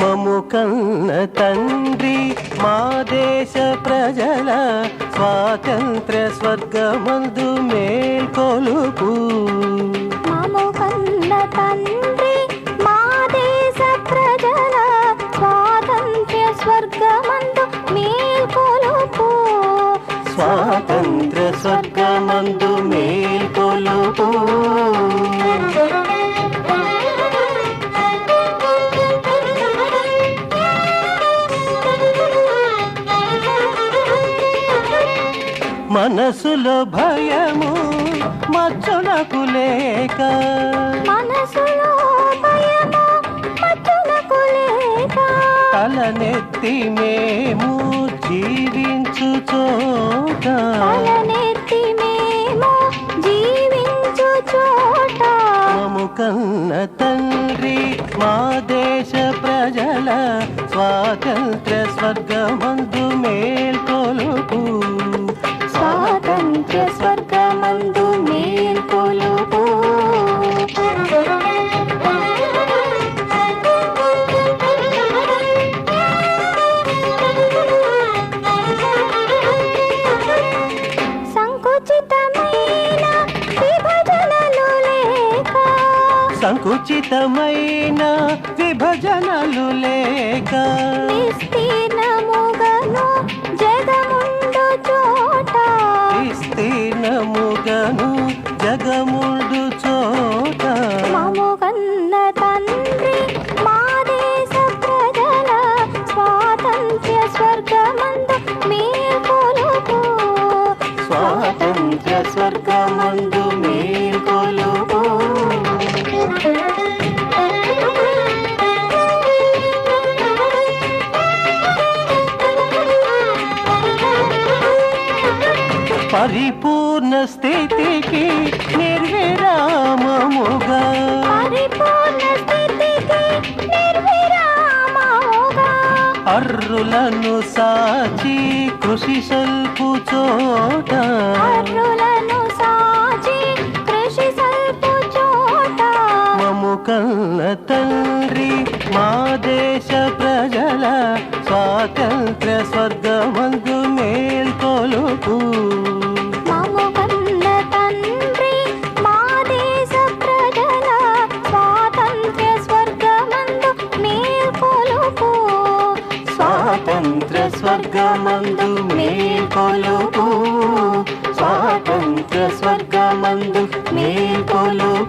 మము కన్న తండ్రి మా దేశ ప్రజల స్వాతంత్ర స్వర్గమందు మేల్కొలుపు. మనసులో భయము లేక. మనసులో మచ్చులకు లేక. తలనెత్తి మేము జీవించు చోట. తలనెత్తి మేము జీవించు చోట. మము కన్న తండ్రి మా దేశ ప్రజల స్వాతంత్ర స్వర్గమందు సంకుచితమైన విభజనలు లేక పరిపూర్ణ స్థితికి నిర్విరామముగా అర్రులను సాచి కృషి సల్పు చోట. మము కన్న తండ్రి మా దేశ ప్రజల స్వాతంత్ర స్వర్గమందు స్వర్గమందు మేల్కొలుపు. స్వాతంత్ర స్వర్గమందు మేల్కొలుపు.